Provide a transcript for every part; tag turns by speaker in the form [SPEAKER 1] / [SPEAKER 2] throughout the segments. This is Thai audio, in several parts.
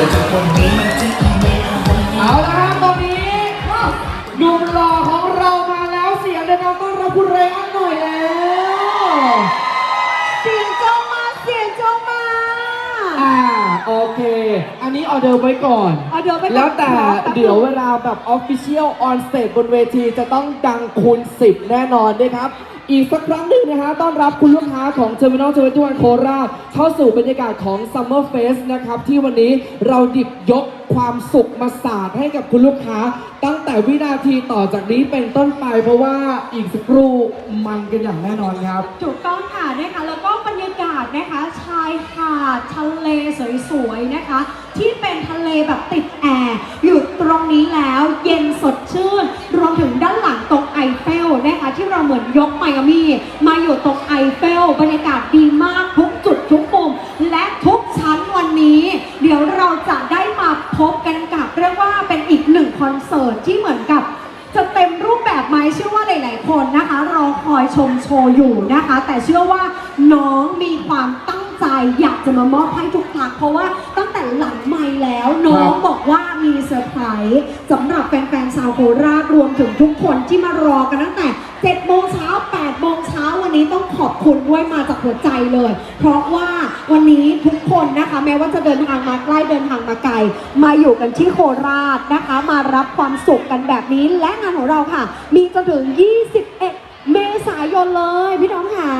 [SPEAKER 1] เมล
[SPEAKER 2] เอาละครับตอนนี้หนุ่มหล่อของเรามาแล้วเสียงเดินต้อนรับคุณเรอันหน่อยแล้ว
[SPEAKER 3] เสียงโจงมาเสียงโจงมา
[SPEAKER 2] อ่าโอเค อันนี้ออเดอร์ไว้ก่อน
[SPEAKER 3] ออเดอร์ไว้ก่อน
[SPEAKER 2] แล้วแต่
[SPEAKER 3] ครับ
[SPEAKER 2] เดี๋ยวเวลาแบบ Official on stage บนเวทีจะต้องดังคูณ10 แน่นอนด้วยครับ อีกสักครั้งหนึ่งนะฮะต้อนรับคุณลูกค้าของ Terminal 21โคราชเข้าสู่บรรยากาศของ Summer Fest นะครับ ที่วันนี้เราดิบยกความสุขมาสาดให้กับคุณลูกค้า ตั้งแต่วินาทีต่อจากนี้เป็นต้นไปเพราะว่าอีกสักครู่มันกันอย่างแน่นอนครับ
[SPEAKER 3] ถูกต้องค่ะนะคะแล้วก็บรรยากาศนะคะชายหาดทะเลสวยๆนะคะ ที่เป็นทะเลแบบติดแอร์อยู่ตรงนี้แล้วเย็นสดชื่นรวมถึงด้านหลัง ที่เราเหมือนยกไมอามี่มาอยู่ตรงไอเฟลบรรยากาศดีมากทุกจุดทุกมุมและทุกชั้นวันนี้ เดี๋ยวเราจะได้มาพบกันกับเรียกว่าเป็นอีกหนึ่งคอนเสิร์ตที่เหมือนกับจะเต็มรูปแบบไหมเชื่อว่าหลาย ๆ คนนะคะ รอคอยชมโชว์อยู่นะคะ แต่เชื่อว่าน้องมีความตั้งใจอยากจะมามอบให้ทุกครั้งเพราะว่าตั้งแต่หลังไม่แล้วน้องบอกว่ามีเซอร์ไพรส์สำหรับแฟน ๆ ชาวโคราชรวมถึงทุกคนที่มารอกันตั้งแต่ 7โมงเช้า8โมงเช้าวันนี้ต้องขอบคุณด้วยมาจากหัวใจเลย เพราะว่าวันนี้ทุกคนนะคะ แม้ว่าจะเดินทางมาใกล้เดินทางมาไกล มาอยู่กันที่โคราชนะคะ มารับความสุขกันแบบนี้ และงานของเราค่ะ มีจนถึง 21 เมษายนเลย พี่น้องค่ะ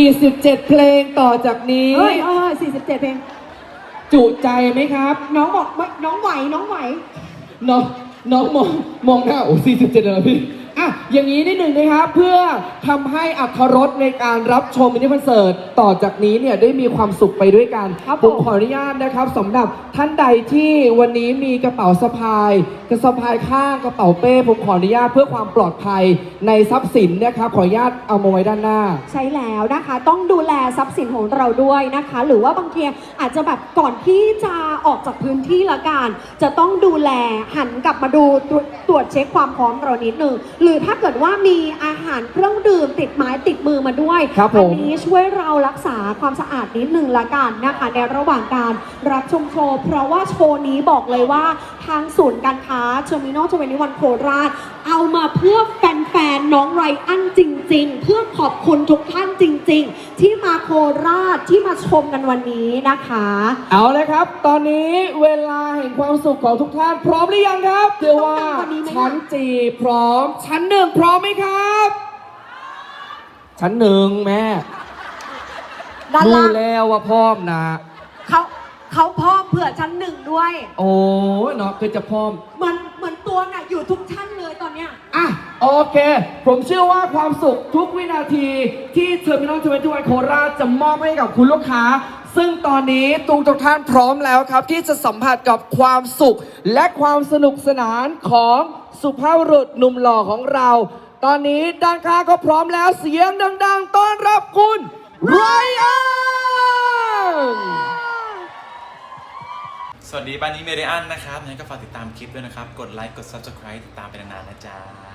[SPEAKER 2] 47 เพลงต่อจากนี้
[SPEAKER 3] เฮ้ยเอ้ย47เพลง
[SPEAKER 2] จุใจไหมครับ
[SPEAKER 3] น้องบอกไม่น้องไหวน้องไหว
[SPEAKER 2] น้องน้องมองมองหน้าโอ้สี่สิบเจ็ดเลยพี่ อะอย่างนี้นิดหนึ่งนะครับเพื่อทำให้อัธรสในการรับชมมินิคอนเสิร์ตต่อจากนี้เนี่ยได้มีความสุขไปด้วยกัน
[SPEAKER 3] ครับ
[SPEAKER 2] ผม
[SPEAKER 3] ผม
[SPEAKER 2] ขออนุญาตนะครับสำหรับท่านใดที่วันนี้มีกระเป๋าสะพายกระสะพายข้างกระเป๋าเป้ผมขออนุญาตเพื่อความปลอดภัยในทรัพย์สินนะครับขออนุญาตเอามาไว้ด้านหน้า
[SPEAKER 3] ใช่แล้วนะคะ ต้องดูแลทรัพย์สินของเราด้วยนะคะ หรือว่าบางทีอาจจะแบบก่อนที่จะออกจากพื้นที่ละกันจะต้องดูแลหันกลับมาดูตรวจตรวจเช็คความพร้อมเรานิดนึงหรือถ้าเกิดว่ามีอาหารเครื่องดื่มติดไม้ติดมือมาด้วย
[SPEAKER 2] ครับผม
[SPEAKER 3] อันี้ช่วยเรารักษาความสะอาดนิดนึงละกันนะคะในระหว่างการรับชมโชว์ เพราะว่าโชว์นี้บอกเลยว่าทางศูนย์การค้าเทอร์มินอลทเวนตี้วันโคราช เอามาเพื่อแฟนๆ น้องไรอันจริง ๆ เพื่อขอบคุณทุกท่านจริง ๆ ที่มาโคราชที่มาชมกันวันนี้นะคะ
[SPEAKER 2] เอาเลยครับ ตอนนี้เวลาแห่งความสุขของทุกท่าน พร้อมหรือยังครับเชื่อว่า
[SPEAKER 3] ต้องการกว่านี้ไหม
[SPEAKER 2] ชั้นจีพร้อม ชั้นหนึ่งพร้อมไหมครับ ชั้นหนึ่งแม่
[SPEAKER 3] ด้าน
[SPEAKER 2] รู้
[SPEAKER 3] ล่าง
[SPEAKER 2] แล้วว่าพร้อมนะ
[SPEAKER 3] เขาเขาพร้อมเผื่อชั้นหนึ่งด้วย
[SPEAKER 2] โอ้ยเนาะคือจะพร้อม
[SPEAKER 3] เหมือนเหมือนตัวน่ะอยู่ทุกชั้นเลยตอนเนี้ย
[SPEAKER 2] อะ โอเค ผมเชื่อว่าความสุขทุกวินาทีที่เทอร์มินอลทเวนตี้วันโคราชจะมอบให้กับคุณลูกค้า ซึ่งตอนนี้ตุงทุกท่านพร้อมแล้วครับ ที่จะสัมผัสกับความสุข และความสนุกสนานของสุภาพบุรุษหนุ่มหล่อของเรา ตอนนี้ด้านข้างก็พร้อมแล้วเสียงดัง ๆ ต้อนรับคุณไรอัน
[SPEAKER 4] สวัสดีบ้านนี้เมเดียนนะครับงั้นก็ฝากติดตามคลิปด้วยนะครับ กดไลค์ กด Subscribe ติดตามไปนานๆนะจ๊ะ